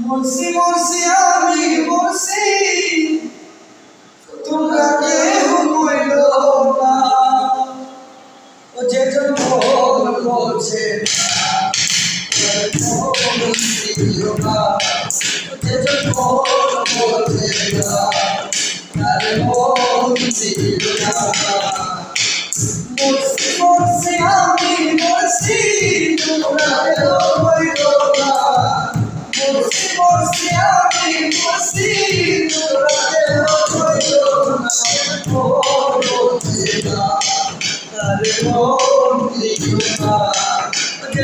মরছি মরছি আমি মরছি তোমরা কেউ মইল না। ও যে জন ভোল করছে যে জন ভোল মরছি মরছি আমি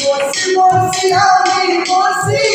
Você, você, amém, você.